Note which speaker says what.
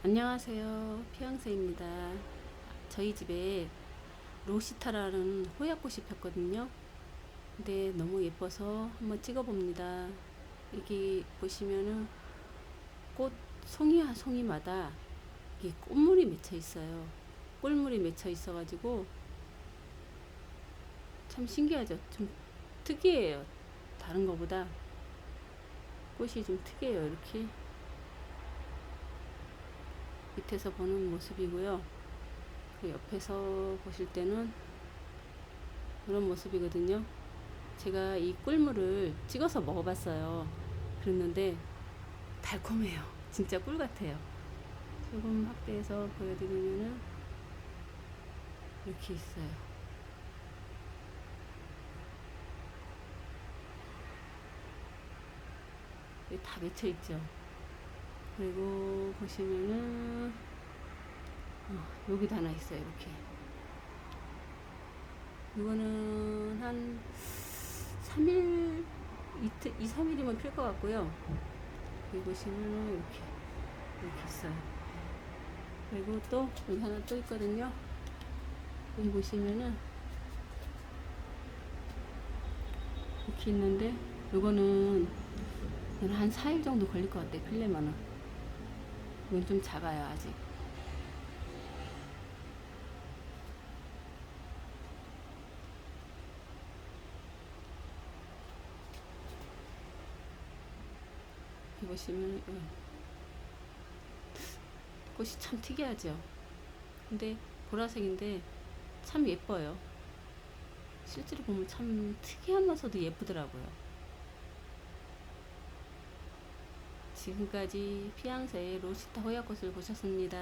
Speaker 1: 안녕하세요. 피앙새입니다. 저희 집에 로시타라는 호약꽃이 폈거든요. 근데 너무 예뻐서 한번 찍어봅니다. 여기 보시면은 꽃 송이 한 송이마다 이게 꽃물이 맺혀 있어요. 꿀물이 맺혀 있어가지고 참 신기하죠. 좀 특이해요. 다른 거보다 꽃이 좀 특이해요. 이렇게 밑에서 보는 모습이고요. 그 옆에서 보실 때는 이런 모습이거든요. 제가 이 꿀물을 찍어서 먹어봤어요. 그랬는데 달콤해요. 진짜 꿀 같아요. 조금 확대해서 보여드리면은 이렇게 있어요. 다 맺혀 있죠. 그리고 보시면은 어, 여기도 하나 있어요 이렇게. 이거는 한 3일 이틀 2, 3일이면 필 것 같고요. 여기 보시면은 이렇게 이렇게 있어요. 그리고 또 여기 하나 또 있거든요. 여기 보시면은 이렇게 있는데 요거는 한 4일 정도 걸릴 것 같아요 필려면은 이건 좀 작아요 아직. 보시면 음, 꽃이 참 특이하죠? 근데 보라색인데 참 예뻐요. 실제로 보면 참 특이하면서도 예쁘더라고요 지금까지 피앙새의 로시타 호야꽃을 보셨습니다.